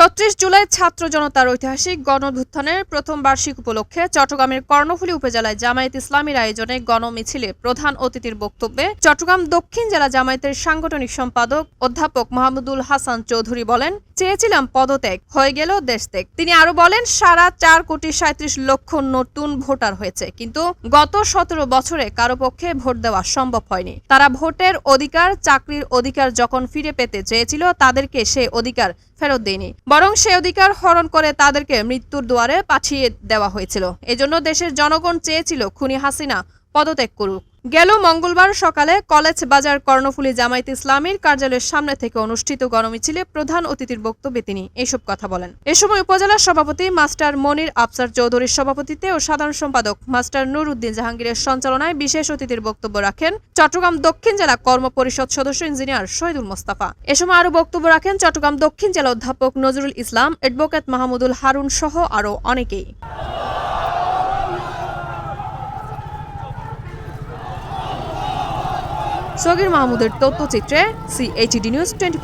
ছত্রিশ জুলাই ছাত্র জনতার ঐতিহাসিক গণভুত্থানের প্রথম বার্ষিক উপলক্ষে চট্টগ্রামের কর্ণফুলী উপজেলায় জামায়াত ইসলামীর আয়োজনে গণমিছিলে প্রধান অতিথির বক্তব্যে চট্টগ্রাম দক্ষিণ জেলা জামায়াতের সাংগঠনিক সম্পাদক অধ্যাপক মাহমুদুল হাসান চৌধুরী বলেন, চেয়েছিলাম পদত্যাগ, হয়ে গেল দেশত্যাগ। তিনি আরও বলেন, সারা চার কোটি সাঁত্রিশ লক্ষ নতুন ভোটার হয়েছে, কিন্তু গত সতেরো বছরে কারও পক্ষে ভোট দেওয়া সম্ভব হয়নি। তারা ভোটের অধিকার, চাকরির অধিকার যখন ফিরে পেতে চেয়েছিল, তাদেরকে সে অধিকার ফেরত দেয়নি। বরং সে অধিকার হরণ করে তাদেরকে মৃত্যুর দুয়ারে পাঠিয়ে দেওয়া হয়েছিল। এজন্য দেশের জনগণ চেয়েছিল খুনি হাসিনা পদত্যাগ করুক। গেল মঙ্গলবার সকালে কলেজ বাজার কর্ণফুলী জামায়াত ইসলামীর কার্যালয়ের সামনে থেকে অনুষ্ঠিত গণমিছিলে প্রধান অতিথির বক্তব্যে তিনি এসব কথা বলেন। এ সময় উপজেলা সভাপতি মাস্টার মনির আফসার চৌধুরীর সভাপতিত্বে ও সাধারণ সম্পাদক মাস্টার নুর উদ্দিন জাহাঙ্গীরের সঞ্চালনায় বিশেষ অতিথির বক্তব্য রাখেন চট্টগ্রাম দক্ষিণ জেলা কর্ম পরিষদ সদস্য ইঞ্জিনিয়ার শহীদুল মোস্তাফা। এ সময় আরও বক্তব্য রাখেন চট্টগ্রাম দক্ষিণ জেলা অধ্যাপক নজরুল ইসলাম, অ্যাডভোকেট মাহমুদুল হারুন সহ আরও অনেকেই। সগির মাহমুদের তথ্যচিত্রে সিএইচডি নিউজ টোয়েন্টি